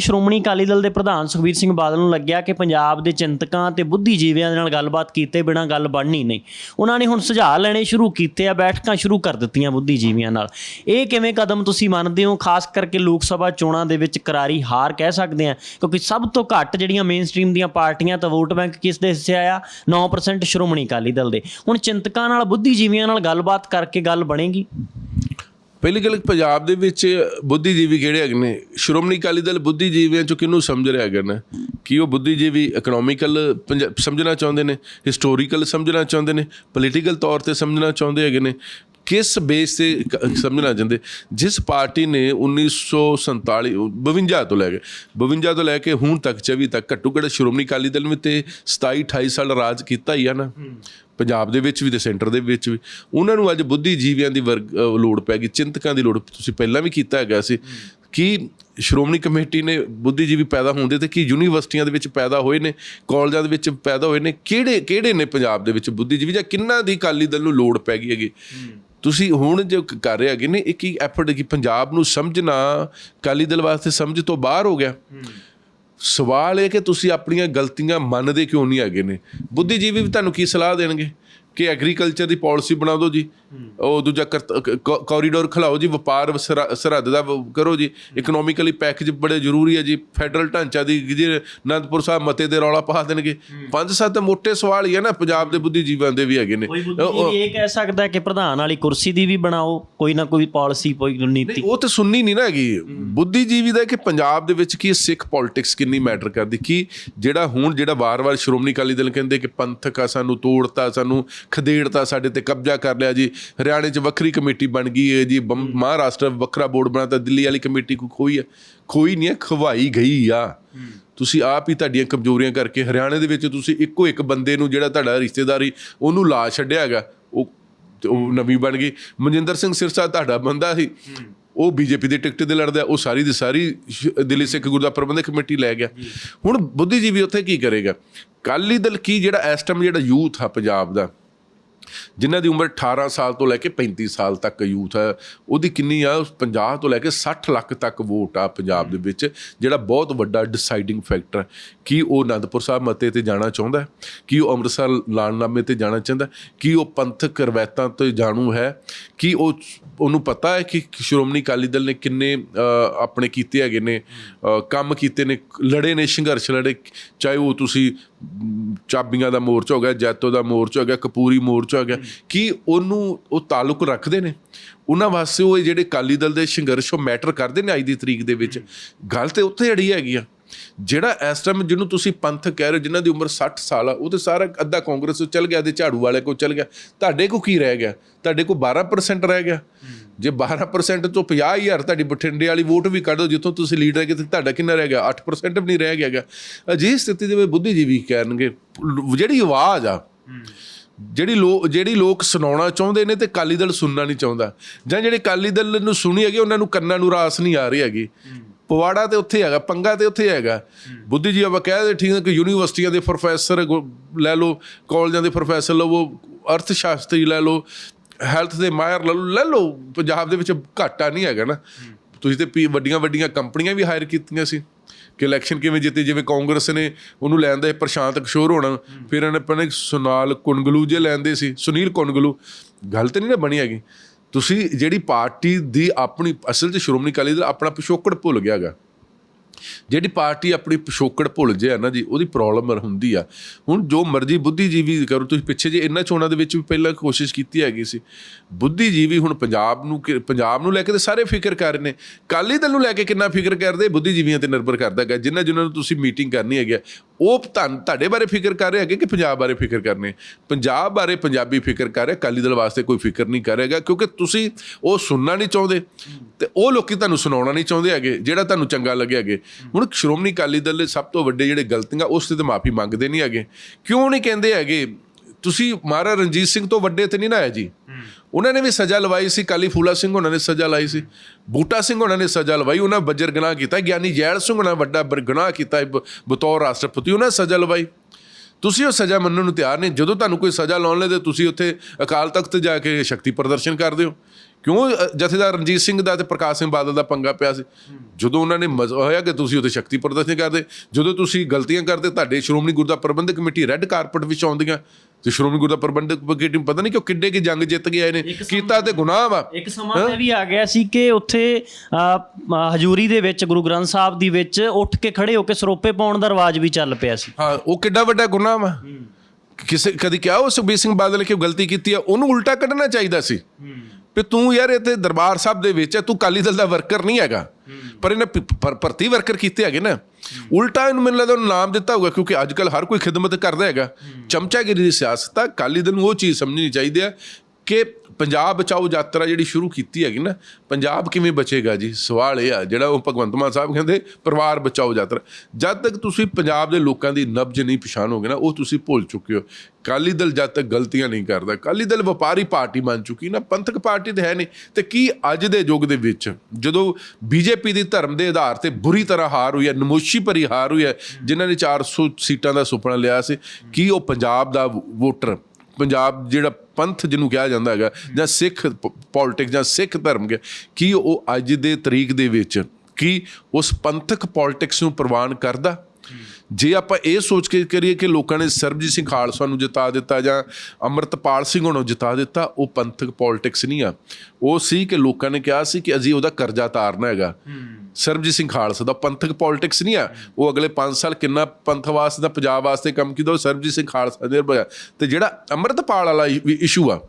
ਸ਼੍ਰੋਮਣੀ ਅਕਾਲੀ ਦਲ ਦੇ ਪ੍ਰਧਾਨ ਸੁਖਬੀਰ ਸਿੰਘ ਬਾਦਲ ਨੂੰ ਲੱਗਿਆ ਕਿ ਪੰਜਾਬ ਦੇ ਚਿੰਤਕਾਂ ਤੇ ਬੁੱਧੀਜੀਵੀਆਂ ਦੇ ਨਾਲ ਗੱਲਬਾਤ ਕੀਤੇ ਬਿਨਾਂ ਗੱਲ ਬਣਨੀ ਨਹੀਂ। ਉਹਨਾਂ ਨੇ ਹੁਣ ਸੁਝਾਅ ਲੈਣੇ ਸ਼ੁਰੂ ਕੀਤੇ ਆ, ਬੈਠਕਾਂ ਸ਼ੁਰੂ ਕਰ ਦਿੱਤੀਆਂ ਬੁੱਧੀਜੀਵੀਆਂ ਨਾਲ। ਇਹ ਕਿਵੇਂ ਕਦਮ ਤੁਸੀਂ ਮੰਨਦੇ ਹੋ? ਖਾਸ ਕਰਕੇ ਲੋਕ ਸਭਾ ਚੋਣਾਂ ਦੇ ਵਿੱਚ ਕਰਾਰੀ ਹਾਰ ਕਹਿ ਸਕਦੇ ਆ ਕਿਉਂਕਿ ਸਭ ਤੋਂ ਘੱਟ ਜਿਹੜੀਆਂ ਮੇਨ ਸਟ੍ਰੀਮ ਦੀਆਂ ਪਾਰਟੀਆਂ ਤਾਂ ਵੋਟ ਬੈਂਕ ਕਿਸ ਦੇ ਹਿੱਸੇ ਆਇਆ? 9% ਸ਼੍ਰੋਮਣੀ ਅਕਾਲੀ ਦਲ ਦੇ। ਹੁਣ ਚਿੰਤਕਾਂ ਨਾਲ, ਬੁੱਧੀਜੀਵੀਆਂ ਨਾਲ ਗੱਲਬਾਤ ਕਰਕੇ ਗੱਲ ਬਣੇਗੀ। ਪਹਿਲੀ ਗੱਲ ਪੰਜਾਬ ਦੇ ਵਿੱਚ ਬੁੱਧੀਜੀਵੀ ਕਿਹੜੇ ਹੈਗੇ ਨੇ? ਸ਼੍ਰੋਮਣੀ ਅਕਾਲੀ ਦਲ ਬੁੱਧੀਜੀਵੀਆਂ ਚੋਂ ਕਿਹਨੂੰ ਸਮਝ ਰਿਹਾ ਹੈਗਾ ਨਾ? ਕਿ ਉਹ ਬੁੱਧੀਜੀਵੀ ਇਕਨੋਮਿਕਲ ਸਮਝਣਾ ਚਾਹੁੰਦੇ ਨੇ? ਹਿਸਟੋਰੀਕਲ ਸਮਝਣਾ ਚਾਹੁੰਦੇ ਨੇ? ਪੋਲੀਟੀਕਲ ਤੌਰ ਤੇ ਸਮਝਣਾ ਚਾਹੁੰਦੇ ਹੈਗੇ ਨੇ? ਕਿਸ ਬੇਸ ਤੇ ਕ- ਸਮਝਣਾ ਚਾਹੁੰਦੇ? ਜਿਸ ਪਾਰਟੀ ਨੇ 1947 52 ਤੋਂ ਲੈ ਕੇ 52 ਤੋਂ ਲੈ ਕੇ ਹੁਣ ਤੱਕ 24 ਤੱਕ ਘੱਟੋ ਘੱਟ ਸ਼੍ਰੋਮਣੀ ਅਕਾਲੀ ਦਲ ਵਿੱਚ ਤੇ 27 28 ਸਾਲ ਰਾਜ ਕੀਤਾ ਹੀ ਆ ਨਾ। ਪੰਜਾਬ ਦੇ ਵਿੱਚ ਵੀ ਤੇ ਸੈਂਟਰ ਦੇ ਵਿੱਚ ਵੀ। ਉਹਨਾਂ ਨੂੰ ਅੱਜ ਬੁੱਧੀਜੀਵੀਆਂ ਦੀ ਵਰਗ ਅਹ ਲੋੜ ਪੈ ਗਈ ਚਿੰਤਕਾਂ ਦੀ ਲੋੜ ਤੁਸੀਂ ਪਹਿਲਾਂ ਵੀ ਕੀਤਾ ਹੈਗਾ ਸੀ। ਕਿ ਸ਼੍ਰੋਮਣੀ ਕਮੇਟੀ ਨੇ ਬੁੱਧੀਜੀਵੀ ਪੈਦਾ ਹੁੰਦੇ ਤੇ ਕੀ ਯੂਨੀਵਰਸਿਟੀਆਂ ਦੇ ਵਿੱਚ ਪੈਦਾ ਹੋਏ ਨੇ ਕਾਲਜਾਂ ਦੇ ਵਿੱਚ ਪੈਦਾ ਹੋਏ ਨੇ ਕਿਹੜੇ ਕਿਹੜੇ ਨੇ ਪੰਜਾਬ ਦੇ ਵਿੱਚ ਬੁੱਧੀਜੀਵੀ ਜਾਂ ਕਿੰਨਾ ਦੀ ਅਕਾਲੀ ਦਲ ਨੂੰ ਲੋੜ ਪੈ ਗਈ ਹੈਗੀ? ਤੁਸੀਂ ਹੁਣ ਜੋ ਕਰ ਰਹੇ ਹੈਗੇ ਨੇ, ਇੱਕ ਹੀ ਐਫਰਟ ਕਿ ਪੰਜਾਬ ਨੂੰ ਸਮਝਣਾ, ਅਕਾਲੀ ਦਲ ਵਾਸਤੇ ਸਮਝ ਤੋਂ ਬਾਹਰ ਹੋ ਗਿਆ। ਸਵਾਲ ਇਹ ਕਿ ਤੁਸੀਂ ਆਪਣੀਆਂ ਗਲਤੀਆਂ ਮੰਨਦੇ ਕਿਉਂ ਨਹੀਂ ਹੈਗੇ ਨੇ? ਬੁੱਧੀਜੀਵੀ ਵੀ ਤੁਹਾਨੂੰ ਕੀ ਸਲਾਹ ਦੇਣਗੇ? ਕਿ ਐਗਰੀਕਲਚਰ ਦੀ ਪਾਲਿਸੀ ਬਣਾ ਦਿਓ ਜੀ। ਉਹ ਦੂਜਾ ਕੋਰੀਡੋਰ ਖਲਾਓ ਜੀ ਵਪਾਰ ਸਰਹ- ਸਰਹੱਦ ਦਾ ਕਰੋ ਜੀ। ਇਕਨੋਮਿਕਲੀ ਪੈਕੇਜ ਬੜੇ ਜ਼ਰੂਰੀ ਹੈ ਜੀ। ਫੈਡਰਲ ਢਾਂਚਾ ਦੀ ਜੀ ਅਨੰਦਪੁਰ ਸਾਹਿਬ ਮਤੇ ਦੇ ਰੌਲਾ ਪਾ ਦੇਣਗੇ। ਪੰਜ ਸੱਤ ਮੋٹے ਸਵਾਲ ਹੀ ਹੈ ਨਾ ਪੰਜਾਬ ਦੇ ਬੁੱਧੀਜੀਵੀਆਂ ਦੇ ਵੀ ਹੈਗੇ ਨੇ। ਕੋਈ ਇਹ ਕਹਿ ਸਕਦਾ ਕਿ ਪ੍ਰਧਾਨ ਵਾਲੀ ਕੁਰਸੀ ਦੀ ਵੀ ਬਣਾਓ ਕੋਈ ਨਾ ਕੋਈ ਪਾਲਿਸੀ ਕੋਈ ਨੀਤੀ। ਉਹ ਤਾਂ ਸੁਣਨੀ ਨਹੀਂ ਨਾ ਹੈਗੀ। ਬੁੱਧੀਜੀਵੀ ਦਾ ਕਿ ਪੰਜਾਬ ਦੇ ਵਿੱਚ ਕੀ ਸਿੱਖ ਪੋਲਿਟਿਕਸ ਕਿੰਨੀ ਮੈਟਰ ਕਰਦੀ? ਕੀ ਜਿਹੜਾ ਹੁਣ ਜਿਹੜਾ ਵਾਰ-ਵਾਰ ਸ਼੍ਰੋਮਣੀ ਅਕਾਲੀ ਦਲ ਕਹਿੰਦੇ ਕਿ ਪੰਥਕ ਆ ਸਾਨੂੰ ਤੋੜਤਾ ਸਾਨੂੰ ਖਦੇੜਤਾ ਸਾਡੇ ਤੇ ਕਬਜ਼ਾ ਕਰ ਲਿਆ ਜੀ। ਹਰਿਆਣੇ 'ਚ ਵੱਖਰੀ ਕਮੇਟੀ ਬਣ ਗਈ ਹੈ ਜੀ ਮਹਾਰਾਸ਼ਟਰ ਵੱਖਰਾ ਬੋਰਡ ਬਣਾਤਾ ਦਿੱਲੀ ਵਾਲੀ ਕਮੇਟੀ ਕੋ ਖੋਈ ਹੈ। ਖੋਈ ਨਹੀਂ ਹੈ ਖਵਾਈ ਗਈ ਆ। ਤੁਸੀਂ ਆਪ ਹੀ ਤੁਹਾਡੀਆਂ ਕਮਜ਼ੋਰੀਆਂ ਕਰਕੇ ਹਰਿਆਣੇ ਦੇ ਵਿੱਚ ਤੁਸੀਂ ਇੱਕੋ ਇੱਕ ਬੰਦੇ ਨੂੰ ਜਿਹੜਾ ਤੁਹਾਡਾ ਰਿਸ਼ਤੇਦਾਰੀ ਉਹਨੂੰ ਲਾ ਛੱਡਿਆ ਹੈਗਾ। ਉਹ ਤੇ ਉਹ ਨਵੀਂ ਬਣ ਗਈ। ਮਨਜਿੰਦਰ ਸਿੰਘ ਸਿਰਸਾ ਤੁਹਾਡਾ ਬੰਦਾ ਸੀ। ਉਹ ਬੀਜੇਪੀ ਦੇ ਟਿਕਟ ਤੇ ਲੜਦਾ ਉਹ ਸਾਰੀ ਦੀ ਸਾਰੀ ਸ਼- ਦਿੱਲੀ ਸਿੱਖ ਗੁਰਦਾ ਪ੍ਰਬੰਧਕ ਕਮੇਟੀ ਲੈ ਗਿਆ। ਹੁਣ ਬੁੱਧੀਜੀਵੀ ਉੱਥੇ ਕੀ ਕਰੇਗਾ? ਕਾਲੀ ਦਲ ਕੀ ਜਿਹੜਾ ਇਸ ਟਾਈਮ ਜਿਹੜਾ ਯੂਥ ਆ ਪੰਜਾਬ ਦਾ? ਜਿਨ੍ਹਾਂ ਦੀ ਉਮਰ 18 ਸਾਲ ਤੋਂ ਲੈ ਕੇ 35 ਸਾਲ ਤੱਕ ਯੂਥ ਹੈ, ਉਹਦੀ ਕਿੰਨੀ ਆ? 50 ਤੋਂ ਲੈ ਕੇ 60 ਲੱਖ ਤੱਕ ਵੋਟ ਆ ਪੰਜਾਬ ਦੇ ਵਿੱਚ, ਜਿਹੜਾ ਬਹੁਤ ਵੱਡਾ ਡਿਸਾਈਡਿੰਗ ਫੈਕਟਰ ਕੀ ਉਹ ਅਨੰਦਪੁਰ ਸਾਹਿਬ ਮਤੇ ਤੇ ਜਾਣਾ ਚਾਹੁੰਦਾ ਕੀ ਉਹ ਅੰਮ੍ਰਿਤਸਰ ਲਾਲਨਾਮੇ ਤੇ ਜਾਣਾ ਚਾਹੁੰਦਾ ਕੀ ਉਹ ਪੰਥਕ ਰਵਾਇਤਾਂ ਤੋਂ ਜਾਣੂ ਹੈ? ਕੀ ਉਹ ਉਹਨੂੰ ਪਤਾ ਹੈ ਕਿ ਸ਼੍ਰੋਮਣੀ ਅਕਾਲੀ ਦਲ ਨੇ ਕਿੰਨੇ ਆਪਣੇ ਕੀਤੇ ਹੈਗੇ ਨੇ ਕੰਮ ਕੀਤੇ ਨੇ, ਲੜੇ ਨੇ, ਸੰਘਰਸ਼ ਲੜੇ, ਚਾਹੇ ਉਹ ਤੁਸੀਂ ਚਾਬੀਆਂ ਦਾ ਮੋਰਚਾ ਹੋ ਗਿਆ, ਜੈਤੋ ਦਾ ਮੋਰਚਾ ਹੋ ਗਿਆ, ਕਪੂਰੀ ਮੋਰਚਾ ਹੋ ਗਿਆ, ਕੀ ਉਹਨੂੰ ਉਹ ਤਾਲੁਕ ਰੱਖਦੇ ਨੇ? ਉਹਨਾਂ ਵਾਸਤੇ ਉਹ ਜਿਹੜੇ ਅਕਾਲੀ ਦਲ ਦੇ ਸੰਘਰਸ਼ ਉਹ ਮੈਟਰ ਕਰਦੇ ਨੇ ਅੱਜ ਦੀ ਤਰੀਕ ਦੇ ਵਿੱਚ? ਗੱਲ ਤੇ ਉੱਥੇ ਅੜੀ ਹੈਗੀ ਆ। ਜਿਹੜਾ ਇਸ ਟਾਈਮ ਜਿਹਨੂੰ ਤੁਸੀਂ ਪੰਥ ਕਹਿ ਰਹੇ ਹੋ, ਜਿਨ੍ਹਾਂ ਦੀ ਉਮਰ 60 ਸਾਲ ਆ, ਉਹ ਤੇ ਸਾਰਾ ਅੱਧਾ ਕਾਂਗਰਸ ਤੋਂ ਚਲ ਗਿਆ ਤੇ ਝਾੜੂ ਵਾਲੇ ਕੋਲ ਚੱਲ ਗਿਆ। ਤੁਹਾਡੇ ਕੋ ਕੀ ਰਹਿ ਗਿਆ? ਤੁਹਾਡੇ ਕੋ 12% ਰਹਿ ਗਿਆ। ਜੇ 12% ਤੋਂ 50000 ਤੁਹਾਡੀ ਬਠਿੰਡੇ ਵਾਲੀ ਵੋਟ ਵੀ ਕੱਢ ਦਿਓ, ਜਿੱਥੋਂ ਤੁਸੀਂ ਲੀਡਰ ਹੈ ਤੇ ਤੁਹਾਡਾ ਕਿੰਨਾ ਰਹਿ ਗਿਆ? 8% ਵੀ ਨਹੀਂ ਰਹਿ ਗਿਆ ਅਜਿਹੀ ਸਥਿਤੀ ਦੇ ਵਿੱਚ ਬੁੱਧੀਜੀਵੀ ਕਹਿਣਗੇ? ਜਿਹੜੀ ਆਵਾਜ਼ ਆ, ਜਿਹੜੀ ਲੋ, ਜਿਹੜੀ ਲੋਕ ਸੁਣਾਉਣਾ ਚਾਹੁੰਦੇ ਨੇ ਤੇ ਕਾਲੀ ਦਲ ਸੁਣਨਾ ਨਹੀਂ ਚਾਹੁੰਦਾ। ਜਾਂ ਜਿਹੜੇ ਕਾਲੀ ਦਲ ਨੂੰ ਸੁਣੀ ਹੈਗੇ, ਉਹਨਾਂ ਨੂੰ ਕੰਨਾਂ ਨੂੰ ਰਾਸ ਨਹੀਂ ਆ ਰਹੀ ਹੈਗੀ। ਪਵਾੜਾ ਤੇ ਉੱਥੇ ਹੈਗਾ, ਪੰਗਾ ਤੇ ਉੱਥੇ ਹੈਗਾ। ਬੁੱਧੀ ਜੀ ਆਪਾਂ ਕਹਿ ਦੇ ਠੀਕ ਹੈ ਕਿ ਯੂਨੀਵਰਸਿਟੀਆਂ ਦੇ ਪ੍ਰੋਫੈਸਰ ਗੋ- ਲੈ ਲਓ, ਕਾਲਜਾਂ ਦੇ ਪ੍ਰੋਫੈਸਰ ਲਵੋ ਅਰਥ ਸ਼ਾਸਤਰੀ ਲੈ ਲਓ ਹੈਲਥ ਦੇ ਮਾਇਰ ਲੈ ਲਓ ਲੈ ਲਓ। ਪੰਜਾਬ ਦੇ ਵਿੱਚ ਘਾਟਾ ਨਹੀਂ ਹੈਗਾ ਨਾ। ਤੁਸੀਂ ਤੇ ਪੀ- ਵੱਡੀਆਂ ਵੱਡੀਆਂ ਕੰਪਨੀਆਂ ਵੀ ਹਾਇਰ ਕੀਤੀਆਂ ਸੀ। ਕਿ ਇਲੈਕਸ਼ਨ ਕਿਵੇਂ ਜਿੱਤੇ, ਜਿਵੇਂ ਕਾਂਗਰਸ ਨੇ ਉਹਨੂੰ ਲੈਂਦਾ ਪ੍ਰਸ਼ਾਂਤ ਕਿਸ਼ੋਰ ਹੋਣਾ, ਫਿਰ ਇਹਨੇ ਆਪਣੇ ਸੁਨਾਲ ਕੁਨਗਲੂ ਜੇ ਲੈਂਦੇ ਸੀ, ਸੁਨੀਲ ਕੁਨਗਲੂ ਗੱਲ ਤੇ ਨਹੀਂ ਨਾ ਬਣੀ ਹੈਗੀ। ਤੁਸੀਂ ਜਿਹੜੀ ਪਾਰਟੀ ਦੀ ਆਪਣੀ ਅਸਲ 'ਚ ਸ਼੍ਰੋਮਣੀ ਅਕਾਲੀ ਦਲ ਆਪਣਾ ਪਿਛੋਕੜ ਭੁੱਲ ਗਿਆ ਗਾ ਜਿਹੜੀ ਪਾਰਟੀ ਆਪਣੀ ਪਿਛੋਕੜ ਭੁੱਲ ਜੇ ਆ ਨਾ ਜੀ ਉਹਦੀ ਪ੍ਰੋਬਲਮ ਹੁੰਦੀ ਆ। ਹੁਣ ਜੋ ਮਰਜ਼ੀ ਬੁੱਧੀਜੀਵੀ ਕਰੋ ਤੁਸੀਂ ਪਿੱਛੇ ਜੇ ਇਹਨਾਂ ਚੋਣਾਂ ਦੇ ਵਿੱਚ ਵੀ ਪਹਿਲਾਂ ਕੋਸ਼ਿਸ਼ ਕੀਤੀ ਹੈਗੀ ਸੀ। ਬੁੱਧੀਜੀਵੀ ਹੁਣ ਪੰਜਾਬ ਨੂੰ ਕਿ- ਪੰਜਾਬ ਨੂੰ ਲੈ ਕੇ ਤੇ ਸਾਰੇ ਫਿਕਰ ਕਰ ਰਹੇ ਨੇ। ਕਾਲੀ ਦਲ ਨੂੰ ਲੈ ਕੇ ਕਿੰਨਾ ਫਿਕਰ ਕਰਦੇ ਬੁੱਧੀਜੀਵੀਆਂ ਤੇ ਨਿਰਭਰ ਕਰਦਾ ਹੈਗਾ। ਜਿਨ੍ਹਾਂ ਜਿਨ੍ਹਾਂ ਨੂੰ ਤੁਸੀਂ ਮੀਟਿੰਗ ਕਰਨੀ ਹੈਗੀ ਆ, ਉਹ ਤੁਹਾਨੂੰ ਤੁਹਾਡੇ ਬਾਰੇ ਫਿਕਰ ਕਰ ਰਹੇ ਹੈਗੇ ਕਿ ਪੰਜਾਬ ਬਾਰੇ ਫਿਕਰ ਕਰਨੇ ਪੰਜਾਬ ਬਾਰੇ ਪੰਜਾਬੀ ਫਿਕਰ ਕਰ ਰਿਹਾ ਕਾਲੀ ਦਲ ਵਾਸਤੇ ਕੋਈ ਫਿਕਰ ਨਹੀਂ ਕਰ ਰਿਹਾਗਾ ਕਿਉਂਕਿ ਤੁਸੀਂ ਉਹ ਸੁਣਨਾ ਨਹੀਂ ਚਾਹੁੰਦੇ। ਤੇ ਉਹ ਲੋਕੀ ਤੁਹਾਨੂੰ ਸੁਣਾਉਣਾ ਨਹੀਂ ਚਾਹੁੰਦੇ ਹੈਗੇ ਜਿਹੜਾ ਤੁਹਾਨੂੰ ਚੰਗਾ ਲੱਗਿਆ ਹੈਗੇ। ਹੁਣ ਸ਼੍ਰੋਮਣੀ ਅਕਾਲੀ ਦਲ ਦੇ ਸਭ ਤੋਂ ਵੱਡੇ ਜਿਹੜੇ ਗਲਤੀਆਂ ਉਸ ਤੇ ਮਾਫੀ ਮੰਗਦੇ ਨਹੀਂ ਹੈਗੇ। ਕਿਉਂ ਨਹੀਂ ਕਹਿੰਦੇ ਹੈਗੇ? ਤੁਸੀਂ ਮਹਾਰਾਜਾ ਰਣਜੀਤ ਸਿੰਘ ਤੋਂ ਵੱਡੇ ਤੇ ਨਹੀਂ ਨਾ ਹੈ ਜੀ। ਉਹਨਾਂ ਨੇ ਵੀ ਸਜ਼ਾ ਲਵਾਈ ਸੀ ਕਾਲੀ ਫੂਲਾ ਸਿੰਘ ਉਹਨਾਂ ਨੇ ਸਜ਼ਾ ਲਾਈ ਸੀ ਬੂਟਾ ਸਿੰਘ ਉਹਨਾਂ ਨੇ ਸਜ਼ਾ ਲਵਾਈ ਉਹਨਾਂ ਬੱਜਰ ਗੁਨਾਹ ਕੀਤਾ ਗਿਆਨੀ ਜੈਲ ਸਿੰਘ ਉਹਨਾਂ ਵੱਡਾ ਬਰ- ਗੁਨਾਹ ਕੀਤਾ ਬਤੌਰ ਰਾਸ਼ਟਰਪਤੀ ਉਹਨਾਂ ਨੇ ਸਜ਼ਾ ਲਵਾਈ। ਤੁਸੀਂ ਉਹ ਸਜ਼ਾ ਮੰਨਣ ਨੂੰ ਤਿਆਰ ਨਹੀਂ ਜਦੋਂ ਤੁਹਾਨੂੰ ਕੋਈ ਸਜ਼ਾ ਲਾਉਣ ਲੈ ਤੇ ਤੁਸੀਂ ਉੱਥੇ ਅਕਾਲ ਤਖਤ ਜਾ ਕੇ ਸ਼ਕਤੀ ਪ੍ਰਦਰਸ਼ਨ ਕਰਦੇ ਹੋ। ਕਿਉਂ ਜਥੇਦਾਰ ਰਣਜੀਤ ਸਿੰਘ ਦਾ ਤੇ ਪ੍ਰਕਾਸ਼ ਸਿੰਘ ਬਾਦਲ ਦਾ ਪੰਗਾ ਪਿਆ ਸੀ? ਜਦੋਂ ਉਹਨਾਂ ਨੇ ਮਜ਼- ਹੋਇਆ ਕਿ ਤੁਸੀਂ ਉੱਥੇ ਸ਼ਕਤੀ ਪ੍ਰਦਰਸ਼ਨ ਕਰਦੇ ਜਦੋਂ ਤੁਸੀਂ ਗਲਤੀਆਂ ਕਰਦੇ ਤੁਹਾਡੇ Shiromani Gurdwara Parbandhak committee red carpet ਵਿੱਚ ਆਉਂਦੀਆਂ ਤੇ ਸ਼੍ਰੋਮਣੀ ਗੁਰਦਾ ਪ੍ਰਬੰਧਕ ਕਮੇਟੀ ਨੂੰ ਪਤਾ ਨਹੀਂ ਕਿ ਉਹ ਕਿੱਡੇ ਕੀ ਜੰਗ ਜਿੱਤ ਆਏ ਨੇ ਕੀਤਾ ਤੇ ਗੁਨਾਹ ਵਾ। ਇੱਕ ਸਮਾਂ ਇਹ ਵੀ ਆ ਗਿਆ ਸੀ ਕਿ ਉੱਥੇ ਹਜ਼ੂਰੀ ਦੇ ਵਿੱਚ ਗੁਰੂ ਗ੍ਰੰਥ ਸਾਹਿਬ ਦੀ ਵਿੱਚ ਉੱਠ ਕੇ ਖੜੇ ਹੋ ਕੇ ਸਰੋਪੇ ਪਾਉਣ ਦਾ ਰਿਵਾਜ ਵੀ ਚੱਲ ਪਿਆ ਸੀ। ਹਾਂ ਉਹ ਕਿੱਡਾ ਵੱਡਾ ਗੁਨਾਹ ਵਾ। ਕਿਸੇ ਕਦੀ ਕਿਹਾ ਉਹ ਸੁਖਬੀਰ ਸਿੰਘ ਬਾਦਲ ਕਿ ਗਲਤੀ ਕੀਤੀ ਆ? ਉਹਨੂੰ ਉਲਟਾ ਕੱਢਣਾ ਚਾਹੀਦਾ ਸੀ। ਵੀ ਤੂੰ ਯਾਰ ਇੱਥੇ ਦਰਬਾਰ ਸਾਹਿਬ ਦੇ ਵਿੱਚ ਹੈ, ਤੂੰ ਕਾਲੀ ਦਲ ਦਾ ਵਰਕਰ ਨਹੀਂ ਹੈਗਾ। ਪਰ ਇਹਨੇ ਭਰਤੀ ਵਰਕਰ ਕੀਤੇ ਹੈਗੇ ਨਾ। ਉਲਟਾ ਇਹਨੂੰ ਮੈਨੂੰ ਲੱਗਦਾ ਉਹਨੂੰ ਨਾਮ ਦਿੱਤਾ ਹੋਊਗਾ ਕਿਉਂਕਿ ਅੱਜ ਕੱਲ ਹਰ ਕੋਈ ਖਿਦਮਤ ਕਰਦਾ ਹੈਗਾ। ਚਮਚਾਗਿਰੀ ਦੀ ਸਿਆਸਤ ਆ ਕਾਲੀ ਦਲ ਨੂੰ ਉਹ ਚੀਜ਼ ਸਮਝਣੀ ਚਾਹੀਦੀ ਹੈ ਕਿ ਪੰਜਾਬ ਬਚਾਓ ਯਾਤਰਾ ਜਿਹੜੀ ਸ਼ੁਰੂ ਕੀਤੀ ਹੈਗੀ ਨਾ, ਪੰਜਾਬ ਕਿਵੇਂ ਬਚੇਗਾ ਜੀ? ਸਵਾਲ ਇਹ ਆ, ਜਿਹੜਾ ਉਹ ਭਗਵੰਤ ਮਾਨ ਸਾਹਿਬ ਕਹਿੰਦੇ, ਪਰਿਵਾਰ ਬਚਾਓ ਯਾਤਰਾ। ਜਦ ਤੱਕ ਤੁਸੀਂ ਪੰਜਾਬ ਦੇ ਲੋਕਾਂ ਦੀ ਨਬਜ ਨਹੀਂ ਪਛਾਣੋਗੇ ਨਾ, ਉਹ ਤੁਸੀਂ ਭੁੱਲ ਚੁੱਕੇ ਹੋ। ਕਾਲੀ ਦਲ ਜਦ ਤੱਕ ਗਲਤੀਆਂ ਨਹੀਂ ਕਰਦਾ ਕਾਲੀ ਦਲ ਵਪਾਰੀ ਪਾਰਟੀ ਬਣ ਚੁੱਕੀ ਨਾ, ਪੰਥਕ ਪਾਰਟੀ ਤੇ ਹੈ ਨਹੀਂ। ਤੇ ਕੀ ਅੱਜ ਦੇ ਯੁੱਗ ਦੇ ਵਿੱਚ, ਜਦੋਂ ਬੀਜੇਪੀ ਦੀ ਧਰਮ ਦੇ ਆਧਾਰ ਤੇ ਬੁਰੀ ਤਰ੍ਹਾਂ ਹਾਰ ਹੋਈ ਹੈ, ਨਮੋਸ਼ੀ ਭਰੀ ਹਾਰ ਹੋਈ ਹੈ, ਜਿਨ੍ਹਾਂ ਨੇ 400 ਸੀਟਾਂ ਦਾ ਸੁਪਨਾ ਲਿਆ ਸੀ, ਕੀ ਉਹ ਪੰਜਾਬ ਦਾ ਵੋਟਰ ਪੰਜਾਬ ਜਿਹੜਾ ਪੰਥ ਜਿਹਨੂੰ ਕਿਹਾ ਜਾਂਦਾ ਹੈਗਾ, ਜਾਂ ਸਿੱਖ ਪੋਲਿਟਿਕਸ ਜਾਂ ਸਿੱਖ ਧਰਮ ਕੀ ਉਹ ਅੱਜ ਦੇ ਤਰੀਕ ਦੇ ਵਿੱਚ, ਕੀ ਉਸ ਪੰਥਕ ਪੋਲਿਟਿਕਸ ਨੂੰ ਪ੍ਰਵਾਨ ਕਰਦਾ? ਜੇ ਆਪਾਂ ਇਹ ਸੋਚ ਕੇ ਕਰੀਏ ਕਿ ਲੋਕਾਂ ਨੇ ਸਰਬਜੀਤ ਸਿੰਘ ਖਾਲਸਾ ਨੂੰ ਜਿਤਾ ਦਿੱਤਾ ਜਾਂ ਅਮਰਤਪਾਲ ਸਿੰਘ ਨੂੰ ਜਿਤਾ ਦਿੱਤਾ, ਉਹ ਪੰਥਕ ਪੋਲਿਟਿਕਸ ਨਹੀਂ ਆ। ਉਹ ਸੀ ਕਿ ਲੋਕਾਂ ਨੇ ਕਿਹਾ ਸੀ ਕਿ ਅਸੀਂ ਉਹਦਾ ਕਰਜ਼ਾ ਤਾਰਨਾ ਹੈਗਾ। ਸਰਬਜੀਤ ਸਿੰਘ ਖਾਲਸਾ ਦਾ ਪੰਥਕ ਪੋਲਿਟਿਕਸ ਨਹੀਂ ਆ। ਉਹ ਅਗਲੇ 5 ਸਾਲ ਕਿੰਨਾ ਪੰਥ ਵਾਸਤੇ ਦਾ, ਪੰਜਾਬ ਵਾਸਤੇ ਕੰਮ ਕੀਤਾ, ਉਹ ਸਰਬਜੀਤ ਸਿੰਘ ਖਾਲਸਾ ਦੇ ਤੇ ਜਿਹੜਾ ਅਮਰਤਪਾਲ ਵਾਲਾ ਇਸ਼ੂ ਆ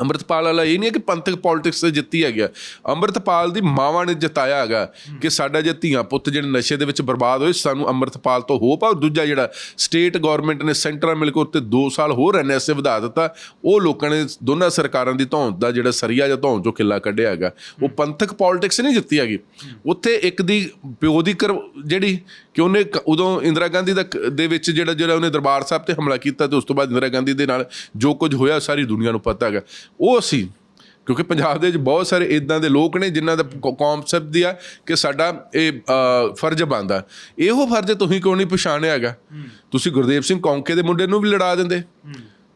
ਅੰਮ੍ਰਿਤਪਾਲ ਵਾਲਾ ਇਹ ਨਹੀਂ ਹੈ ਕਿ ਪੰਥਕ ਪੋਲਿਟਿਕਸ ਤੇ ਜਿੱਤੀ ਹੈ ਗਿਆ ਅੰਮ੍ਰਿਤਪਾਲ ਦੀ ਮਾਵਾਂ ਨੇ ਜਿਤਾਇਆ ਹੈਗਾ ਕਿ ਸਾਡਾ ਜੇ ਧੀਆਂ ਪੁੱਤ ਜਿਹੜੇ ਨਸ਼ੇ ਦੇ ਵਿੱਚ ਬਰਬਾਦ ਹੋਏ ਸਾਨੂੰ ਅੰਮ੍ਰਿਤਪਾਲ ਤੋਂ ਹੋਪ ਆ। ਦੂਜਾ ਜਿਹੜਾ ਸਟੇਟ ਗਵਰਨਮੈਂਟ ਨੇ ਸੈਂਟਰ ਮਿਲ ਕੇ ਉੱਤੇ 2 ਸਾਲ ਹੋਰ ਐਨਐਸਏ ਵਧਾ ਦਿੱਤਾ ਉਹ ਲੋਕਾਂ ਨੇ ਦੋਨਾਂ ਸਰਕਾਰਾਂ ਦੀ ਧੌਣ ਦਾ ਜਿਹੜਾ ਸਰੀਆ ਜਾਂ ਧੌਣ ਚੋਂ ਕਿੱਲਾ ਕੱਢਿਆ ਹੈਗਾ ਉਹ ਪੰਥਕ ਪੋਲਿਟਿਕਸ ਨਹੀਂ ਜਿੱਤੀ ਹੈਗੀ। ਉੱਥੇ ਇੱਕ ਦੀ ਪਿਓ ਦੀ ਕਰ ਜਿਹੜੀ ਕਿ ਉਹਨੇ ਉਦੋਂ ਇੰਦਰਾ ਗਾਂਧੀ ਦਾ ਦੇ ਵਿੱਚ ਜਿਹੜਾ ਜਿਹੜਾ ਉਹਨੇ ਦਰਬਾਰ ਸਾਹਿਬ ਤੇ ਹਮਲਾ ਕੀਤਾ ਤੇ ਉਸ ਤੋਂ ਬਾਅਦ ਇੰਦਰਾ ਗਾਂਧੀ ਦੇ ਨਾਲ ਜੋ ਕੁਝ ਹੋਇਆ ਸਾਰੀ ਦੁਨੀਆ ਨੂੰ ਪਤਾ ਹੈਗਾ। ਉਹ ਅਸੀਂ, ਕਿਉਂਕਿ ਪੰਜਾਬ ਦੇ ਵਿੱਚ ਬਹੁਤ ਸਾਰੇ ਇਦਾਂ ਦੇ ਲੋਕ ਨੇ ਜਿਨ੍ਹਾਂ ਦਾ ਕਨਸੈਪਟ ਦੀ ਆ ਕਿ ਸਾਡਾ ਇਹ ਫਰਜ਼ ਬਣਦਾ। ਇਹੋ ਫਰਜ਼ ਤੁਸੀਂ ਕਿਉਂ ਨਹੀਂ ਪਛਾਣਿਆ ਹੈਗਾ? ਤੁਸੀਂ ਗੁਰਦੇਵ ਸਿੰਘ ਕੌਂਕੇ ਦੇ ਮੁੰਡੇ ਨੂੰ ਵੀ ਲੜਾ ਦਿੰਦੇ।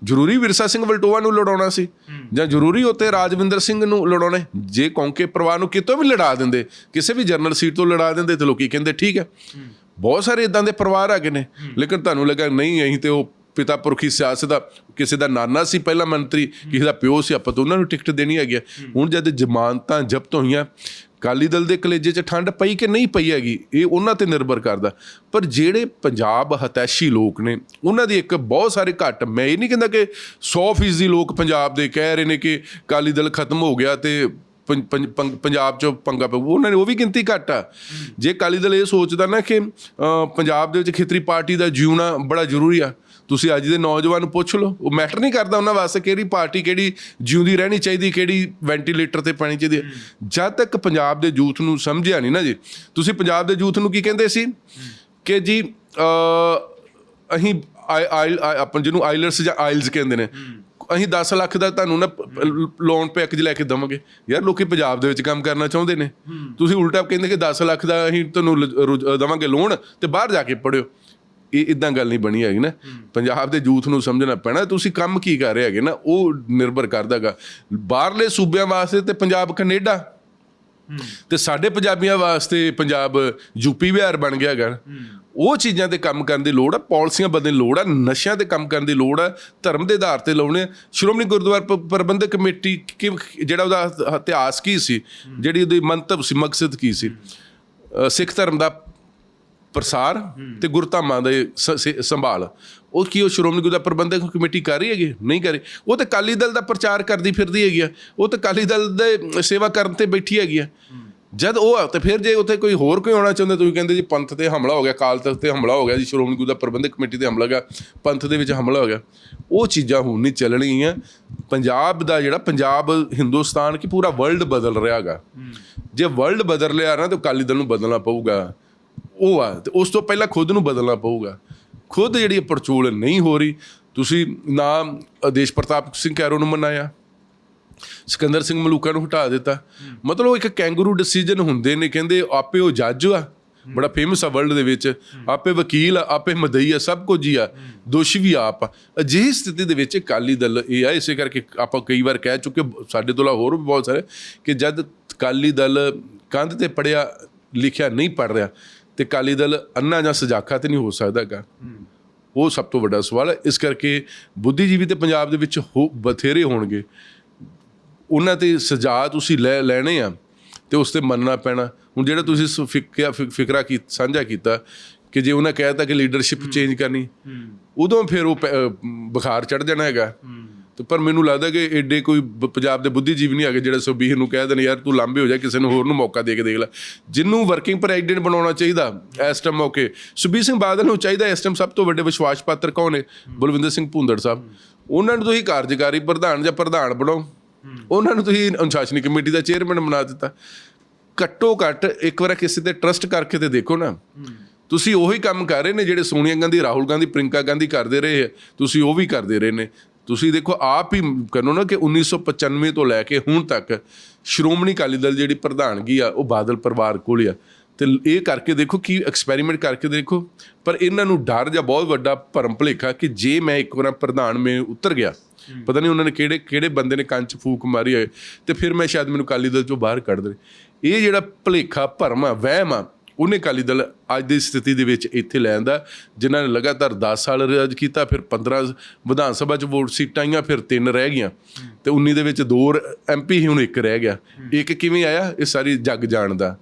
ਜ਼ਰੂਰੀ ਵਿਰਸਾ ਸਿੰਘ ਵਲਟੋਆ ਨੂੰ ਲੜਾਉਣਾ ਸੀ, ਜਾਂ ਜ਼ਰੂਰੀ ਉੱਤੇ ਰਾਜਵਿੰਦਰ ਸਿੰਘ ਨੂੰ ਲੜਾਉਣੇ। ਜੇ ਕੌਂਕੇ ਪਰਿਵਾਰ ਨੂੰ ਕਿਤੋਂ ਵੀ ਲੜਾ ਦਿੰਦੇ, ਕਿਸੇ ਵੀ ਜਰਨਲ ਸੀਟ ਤੋਂ ਲੜਾ ਦਿੰਦੇ, ਤੇ ਲੋਕੀ ਕਹਿੰਦੇ ਠੀਕ ਹੈ। ਬਹੁਤ ਸਾਰੇ ਇਦਾਂ ਦੇ ਪਰਿਵਾਰ ਹੈਗੇ ਨੇ, ਲੇਕਿਨ ਤੁਹਾਨੂੰ ਲੱਗਾ ਨਹੀਂ, ਅਸੀਂ ਤੇ ਉਹ ਪਿਤਾ ਪੁਰਖੀ ਸਿਆਸਤ ਦਾ, ਕਿਸੇ ਦਾ ਨਾਨਾ ਸੀ ਪਹਿਲਾ ਮੰਤਰੀ, ਕਿਸੇ ਦਾ ਪਿਓ ਸੀ, ਆਪਾਂ ਤਾਂ ਉਹਨਾਂ ਨੂੰ ਟਿਕਟ ਦੇਣੀ ਹੈਗੀ ਆ। ਹੁਣ ਜਦ ਜ਼ਮਾਨਤਾਂ ਜ਼ਬਤ ਹੋਈਆਂ ਕਾਲੀ ਦਲ ਦੇ ਕਲੇਜੇ 'ਚ ਠੰਡ ਪਈ ਕਿ ਨਹੀਂ ਪਈ ਹੈਗੀ, ਇਹ ਉਹਨਾਂ ਤੇ ਨਿਰਭਰ ਕਰਦਾ ਪਰ ਜਿਹੜੇ ਪੰਜਾਬ ਹਤੈਸ਼ੀ ਲੋਕ ਨੇ, ਉਹਨਾਂ ਦੀ ਇੱਕ ਬਹੁਤ ਸਾਰੇ ਘੱਟ, ਮੈਂ ਇਹ ਨਹੀਂ ਕਹਿੰਦਾ ਕਿ 100% ਲੋਕ ਪੰਜਾਬ ਦੇ ਕਹਿ ਰਹੇ ਨੇ ਕਿ ਕਾਲੀ ਦਲ ਖਤਮ ਹੋ ਗਿਆ ਤੇ ਪੰਜ- ਪੰਜ- ਪੰਜ- ਪੰਜਾਬ 'ਚੋਂ ਪੰਗਾ ਪਊ, ਉਹਨਾਂ ਨੇ ਉਹ ਵੀ ਗਿਣਤੀ ਘੱਟ ਆ ਜੇ ਕਾਲੀ ਦਲ ਇਹ ਸੋਚਦਾ ਨਾ ਕਿ ਪੰਜਾਬ ਦੇ ਵਿੱਚ ਖੇਤਰੀ ਪਾਰਟੀ ਦਾ ਜਿਉਣਾ ਬੜਾ ਜ਼ਰੂਰੀ ਆ ਤੁਸੀਂ ਅੱਜ ਦੇ ਨੌਜਵਾਨ ਨੂੰ ਪੁੱਛ ਲਓ ਉਹ ਮੈਟਰ ਨਹੀਂ ਕਰਦਾ ਉਹਨਾਂ ਵਾਸਤੇ ਕਿਹੜੀ ਪਾਰਟੀ ਕਿਹੜੀ ਜਿਉਂਦੀ ਰਹਿਣੀ ਚਾਹੀਦੀ ਕਿਹੜੀ ਵੈਂਟੀਲੇਟਰ ਤੇ ਪਾਣੀ ਚਾਹੀਦੀ। ਜਦ ਤੱਕ ਪੰਜਾਬ ਦੇ ਯੂਥ ਨੂੰ ਸਮਝਿਆ ਨਹੀਂ ਨਾ ਜੀ ਤੁਸੀਂ ਪੰਜਾਬ ਦੇ ਯੂਥ ਨੂੰ ਕੀ ਕਹਿੰਦੇ ਸੀ? ਕਿ ਜੀ ਅ, ਆਈ- ਆਈ- ਆਪਾਂ ਜਿਹਨੂੰ ਆਈਲਟਸ ਜਾਂ ਆਇਲਸ ਕਹਿੰਦੇ ਨੇ ਅਸੀਂ 10 ਲੱਖ ਦਾ ਤੁਹਾਨੂੰ ਨਾ ਲੋਨ ਪੈਕੇਜ ਲੈ ਕੇ ਦਵਾਂਗੇ। ਯਾਰ ਲੋਕੀ ਪੰਜਾਬ ਦੇ ਵਿੱਚ ਕੰਮ ਕਰਨਾ ਚਾਹੁੰਦੇ ਨੇ। ਤੁਸੀਂ ਉਲਟਾ ਕਹਿੰਦੇ ਕਿ 10 ਲੱਖ ਦਾ ਅਸੀਂ ਤੁਹਾਨੂੰ ਦਵਾਂਗੇ ਲੋਨ ਤੇ ਬਾਹਰ ਜਾ ਕੇ ਪੜਿਓ ਇਹ ਇਦਾਂ ਗੱਲ ਨਹੀਂ ਬਣੀ ਹੈਗੀ ਨਾ। ਪੰਜਾਬ ਦੇ ਯੂਥ ਨੂੰ ਸਮਝਣਾ ਪੈਣਾ, ਤੁਸੀਂ ਕੰਮ ਕੀ ਕਰ ਰਹੇ ਹੈਗੇ ਨਾ, ਉਹ ਨਿਰਭਰ ਕਰਦਾਗਾ। ਬਾਹਰਲੇ ਸੂਬਿਆਂ ਵਾਸਤੇ ਤੇ ਪੰਜਾਬ ਕੈਨੇਡਾ। ਤੇ ਸਾਡੇ ਪੰਜਾਬੀਆਂ ਵਾਸਤੇ ਪੰਜਾਬ ਯੂਪੀ ਬਿਹਾਰ ਬਣ ਗਿਆ ਹੈਗਾ। ਉਹ ਚੀਜ਼ਾਂ ਤੇ ਕੰਮ ਕਰਨ ਦੀ ਲੋੜ ਆ, ਪਾਲਿਸੀਆਂ ਬਦਲਣ ਦੀ ਲੋੜ ਆ, ਨਸ਼ਿਆਂ ਤੇ ਕੰਮ ਕਰਨ ਦੀ ਲੋੜ ਆ, ਧਰਮ ਦੇ ਆਧਾਰ ਤੇ ਲਾਉਣੇ ਆ। ਸ਼੍ਰੋਮਣੀ ਗੁਰਦੁਆਰਾ ਪ੍ਰਬੰਧਕ ਕਮੇਟੀ ਕਿ, ਜਿਹੜਾ ਉਹਦਾ ਇਤਿਹਾਸ ਕੀ ਸੀ, ਜਿਹੜੀ ਉਹਦੀ ਮੰਤਵ ਸੀ, ਮਕਸਦ ਕੀ ਸੀ? ਸਿੱਖ ਧਰਮ ਦਾ ਪ੍ਰਸਾਰ ਤੇ ਗੁਰਧਾਮਾਂ ਦੇ ਸ- ਸੰਭਾਲ। ਉਹ ਕੀ, ਉਹ ਸ਼੍ਰੋਮਣੀ ਗੁਰਦੁਆਰਾ ਪ੍ਰਬੰਧਕ ਕਮੇਟੀ ਕਰ ਰਹੀ ਹੈਗੀ? ਨਹੀਂ ਕਰ ਰਹੀ। ਉਹ ਤੇ ਕਾਲੀ ਦਲ ਦਾ ਪ੍ਰਚਾਰ ਕਰਦੀ ਫਿਰਦੀ ਹੈਗੀ ਆ। ਉਹ ਤੇ ਕਾਲੀ ਦਲ ਦੇ ਸੇਵਾ ਕਰਨ ਤੇ ਬੈਠੀ ਹੈਗੀ ਆ। ਜਦ ਉਹ ਆ, ਤੇ ਫਿਰ ਜੇ ਉੱਥੇ ਕੋਈ ਹੋਰ ਕੋਈ ਆਉਣਾ ਚਾਹੁੰਦਾ, ਤੁਸੀਂ ਕਹਿੰਦੇ ਜੀ ਪੰਥ ਤੇ ਹਮਲਾ ਹੋ ਗਿਆ ਕਾਲ ਤਖਤ ਤੇ ਹਮਲਾ ਹੋ ਗਿਆ ਜੀ, ਸ਼੍ਰੋਮਣੀ ਗੁਰਦੁਆਰਾ ਪ੍ਰਬੰਧਕ ਕਮੇਟੀ ਤੇ ਹਮਲਾ ਹੋ ਗਿਆ, ਪੰਥ ਦੇ ਵਿੱਚ ਹਮਲਾ ਹੋ ਗਿਆ। ਉਹ ਚੀਜ਼ਾਂ ਹੁਣ ਨਹੀਂ ਚੱਲਣਗੀਆਂ। ਪੰਜਾਬ ਦਾ ਜਿਹੜਾ ਪੰਜਾਬ, ਹਿੰਦੁਸਤਾਨ ਕੀ ਪੂਰਾ ਵਰਲਡ ਬਦਲ ਰਿਹਾ ਹੈਗਾ। ਜੇ ਵਰਲਡ ਬਦਲ ਰਿਹਾ ਨਾ, ਤਾਂ ਕਾਲੀ ਦਲ ਨੂੰ ਬਦਲਣਾ ਪਊਗਾ। ਉਹ ਆ, ਤੇ ਉਸ ਤੋਂ ਪਹਿਲਾਂ ਖੁਦ ਨੂੰ ਬਦਲਣਾ ਪਊਗਾ। ਖੁਦ ਜਿਹੜੀ ਪਰਚੂਲ ਨਹੀਂ ਹੋ ਰਹੀ, ਤੁਸੀਂ ਨਾ ਆਦੇਸ਼ ਪ੍ਰਤਾਪ ਸਿੰਘ ਕੈਰੋ ਨੂੰ ਮਨਾਇਆ, ਸਿਕੰਦਰ ਸਿੰਘ ਮਲੂਕਾ ਨੂੰ ਹਟਾ ਦਿੱਤਾ। ਮਤਲਬ ਇੱਕ ਕੈਂਗਰੂ ਡਿਸੀਜਨ ਹੁੰਦੇ ਨੇ, ਕਹਿੰਦੇ ਆਪੇ ਉਹ ਜੱਜ ਆ, ਬੜਾ ਫੇਮਸ ਆ ਵਰਲਡ ਦੇ ਵਿੱਚ। ਆਪੇ ਵਕੀਲ ਆ, ਆਪੇ ਮਦਈ ਆ, ਸਭ ਕੁਝ ਹੀ ਆ, ਦੋਸ਼ੀ ਵੀ ਆਪ ਆ। ਅਜਿਹੀ ਸਥਿਤੀ ਦੇ ਵਿੱਚ ਅਕਾਲੀ ਦਲ ਇਹ ਆ, ਇਸੇ ਕਰਕੇ ਆਪਾਂ ਕਈ ਵਾਰ ਕਹਿ ਚੁੱਕੇ, ਸਾਡੇ ਤੋਂ ਹੋਰ ਵੀ ਬਹੁਤ ਸਾਰੇ, ਕਿ ਜਦ ਅਕਾਲੀ ਦਲ ਕੰਧ ਤੇ ਪੜਿਆ, ਲਿਖਿਆ ਨਹੀਂ ਪੜ ਰਿਹਾ ਤੇ ਅਕਾਲੀ ਦਲ ਅੰਨਾ ਜਾਂ ਸਜਾਖਾ ਤੇ ਨਹੀਂ ਹੋ ਸਕਦਾਗਾ ਉਹ ਸਭ ਤੋਂ ਵੱਡਾ ਸਵਾਲ ਹੈ। ਇਸ ਕਰਕੇ ਬੁੱਧੀਜੀਵੀ ਤੇ ਪੰਜਾਬ ਦੇ ਵਿੱਚ ਹੋ- ਬਥੇਰੇ ਹੋਣਗੇ। ਉਹਨਾਂ ਤੇ ਸਜ਼ਾ ਤੁਸੀਂ ਲੈ ਲੈਣੇ ਆ ਤੇ ਉਸ ਤੇ ਮੰਨਣਾ ਪੈਣਾ। ਹੁਣ ਜਿਹੜਾ ਤੁਸੀਂ ਫਿਕਿਆ ਫਿਕਰਾ ਕੀ ਸਾਂਝਾ ਕੀਤਾ ਕਿ ਜੇ ਉਹਨਾਂ ਕਹਿਤਾ ਕਿ ਲੀਡਰਸ਼ਿਪ ਚੇਂਜ ਕਰਨੀ ਉਦੋਂ ਫਿਰ ਉਹ ਬੁਖਾਰ ਚੜ ਜਾਣਾ ਹੈਗਾ। ਤੇ ਪਰ ਮੈਨੂੰ ਲੱਗਦਾ ਕਿ ਐਡੇ ਕੋਈ ਪੰਜਾਬ ਦੇ ਬੁੱਧੀਜੀਵੀ ਨਹੀਂ ਹੈਗੇ ਜਿਹੜੇ ਸੁਬੀਰ ਨੂੰ ਕਹਿ ਦੇਣ, ਯਾਰ ਤੂੰ ਲਾਂਬੇ ਹੋ ਜਾ, ਕਿਸੇ ਨੂੰ ਹੋਰ ਨੂੰ ਮੌਕਾ ਦੇ ਕੇ ਦੇਖ ਲੈ। ਜਿੰਨੂੰ ਵਰਕਿੰਗ ਪ੍ਰੈਜ਼ੀਡੈਂਟ ਬਣਾਉਣਾ ਚਾਹੀਦਾ ਇਸ ਟਾਈਮ ਮੌਕੇ। ਸੁਬੀਰ ਸਿੰਘ ਬਾਦਲ ਨੂੰ ਚਾਹੀਦਾ ਇਸ ਟਾਈਮ ਸਭ ਤੋਂ ਵੱਡੇ ਵਿਸ਼ਵਾਸ ਪਾਤਰ ਕੌਣ ਨੇ ਬਲਵਿੰਦਰ ਸਿੰਘ ਭੁੰਦੜ ਸਾਹਿਬ। ਉਹਨਾਂ ਨੂੰ ਤੁਸੀਂ ਕਾਰਜਕਾਰੀ ਪ੍ਰਧਾਨ ਜਾਂ ਪ੍ਰਧਾਨ ਬਣਾਓ। ਉਹਨਾਂ ਨੂੰ ਤੁਸੀਂ ਅਨੁਸ਼ਾਸਨੀ ਕਮੇਟੀ ਦਾ ਚੇਅਰਮੈਨ ਬਣਾ ਦਿੱਤਾ। ਘੱਟੋ ਘੱਟ ਇੱਕ ਵਾਰ ਕਿਸੇ ਤੇ ਟਰਸਟ ਕਰਕੇ ਤੇ ਦੇਖੋ ਨਾ। ਤੁਸੀਂ ਉਹੀ ਕੰਮ ਕਰ ਰਹੇ ਨੇ ਜਿਹੜੇ ਸੋਨੀਆ ਗਾਂਧੀ, ਰਾਹੁਲ ਗਾਂਧੀ ਪ੍ਰਿੰਕਾ ਗਾਂਧੀ ਕਰਦੇ ਰਹੇ ਹੈ ਤੁਸੀਂ ਉਹ ਵੀ ਕਰਦੇ ਰਹੇ ਨੇ। ਤੁਸੀਂ ਦੇਖੋ ਆਪ ਹੀ ਕਰੋ ਨਾ ਕਿ 1995 ਤੋਂ ਲੈ ਕੇ ਹੁਣ ਤੱਕ ਸ਼੍ਰੋਮਣੀ ਅਕਾਲੀ ਦਲ ਜਿਹੜੀ ਪ੍ਰਧਾਨਗੀ ਆ ਉਹ ਬਾਦਲ ਪਰਿਵਾਰ ਕੋਲ ਆ। ਤੇ ਇਹ ਕਰਕੇ ਦੇਖੋ ਕੀ ਐਕਸਪੈਰੀਮੈਂਟ ਕਰਕੇ ਦੇਖੋ ਪਰ ਇਹਨਾਂ ਨੂੰ ਡਰ ਜਾਂ ਬਹੁਤ ਵੱਡਾ ਭਰਮ ਭੁਲੇਖਾ ਕਿ ਜੇ ਮੈਂ ਇੱਕ ਵਾਰ ਪ੍ਰਧਾਨ ਮੇ ਉਤਰ ਗਿਆ ਪਤਾ ਨਹੀਂ ਉਹਨਾਂ ਨੇ ਕਿਹੜੇ ਕਿਹੜੇ ਬੰਦੇ ਨੇ ਕੰਨ 'ਚ ਫੂਕ ਮਾਰੀ ਹੋਏ ਤੇ ਫਿਰ ਮੈਂ ਸ਼ਾਇਦ ਮੈਨੂੰ ਅਕਾਲੀ ਦਲ ਚੋਂ ਬਾਹਰ ਕੱਢ ਦੇ ਇਹ ਜਿਹੜਾ ਭੁਲੇਖਾ ਭਰਮ ਆ ਵਹਿਮ ਆ ਉਹਨੇ ਅਕਾਲੀ ਦਲ ਅੱਜ ਦੀ ਸਥਿਤੀ ਦੇ ਵਿੱਚ ਇੱਥੇ ਲੈ ਆਂਦਾ ਜਿਨ੍ਹਾਂ ਨੇ ਲਗਾਤਾਰ 10 ਸਾਲ ਰਾਜ ਕੀਤਾ ਫਿਰ 15 ਵਿਧਾਨ ਸਭਾ 'ਚ ਵੋਟ ਸੀਟਾਂ ਆਈਆਂ ਫਿਰ ਤਿੰਨ ਰਹਿ ਗਈਆਂ। ਤੇ 19 ਦੇ ਵਿੱਚ ਦੋ ਐਮਪੀ ਹੀ ਹੁਣ ਇੱਕ ਰਹਿ ਗਿਆ। ਇੱਕ ਕਿਵੇਂ ਆਇਆ? ਇਹ ਸਾਰੀ ਜੱਗ ਜਾਣਦਾ।